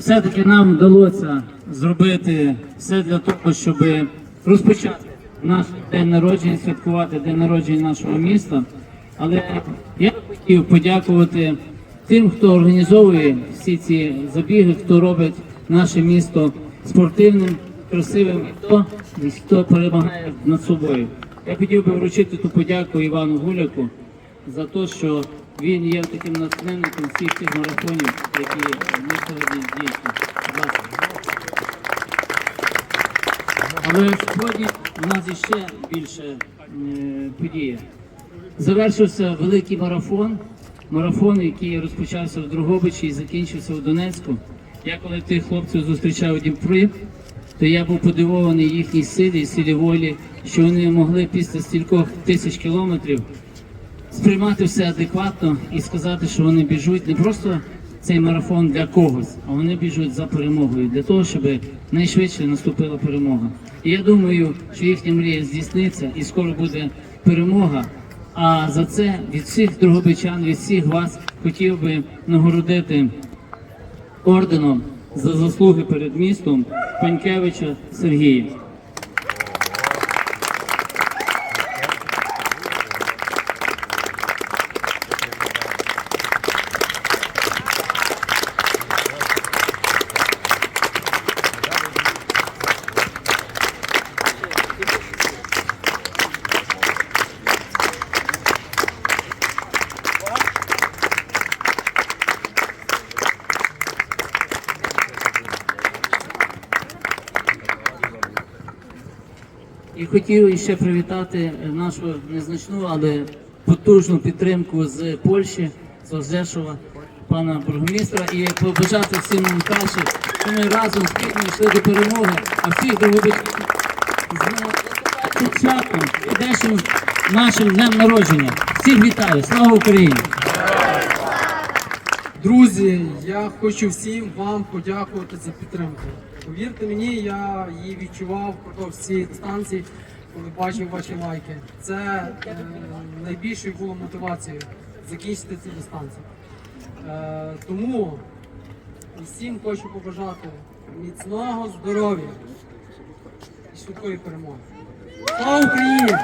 все-таки нам вдалося зробити все для того, щоб розпочати наш день народження, святкувати день народження нашого міста. Але я хотів подякувати тим, хто організовує всі ці забіги, хто робить наше місто спортивним, красивим і хто, хто перемагає над собою. Я хотів би вручити ту подяку Івану Гуляку за те, що він є таким натхненником всіх тих марафонів, які ми сьогодні сьогодні у нас іще більше е, подія. Завершився великий марафон. Марафон, який розпочався в Другобичі і закінчився в Донецьку. Я коли тих хлопців зустрічав у Дніпрі, то я був подивований їхній силі і силі волі, що вони могли після стількох тисяч кілометрів сприймати все адекватно і сказати, що вони біжуть не просто цей марафон для когось, а вони біжуть за перемогою, для того, щоб найшвидше наступила перемога. І я думаю, що їхня мрія здійсниться і скоро буде перемога. А за це від всіх другобичан, від всіх вас хотів би нагородити орденом за заслуги перед містом Панькевича Сергія. І хотів ще привітати нашу незначну, але потужну підтримку з Польщі, з Озешова, пана бургомістра, і побажати всім нам краще, що ми разом спільно йшли до перемоги, а всіх другобичів з святом і дешим нашим днем народження. Всіх вітаю! Слава Україні! Друзі, я хочу всім вам подякувати за підтримку. Повірте мені, я її відчував протягом всієї дистанції, коли бачив ваші лайки. Це е, найбільшою було мотивацією закінчити цю дистанцію. Е, тому всім хочу побажати міцного здоров'я і швидкої перемоги. Слава Україні!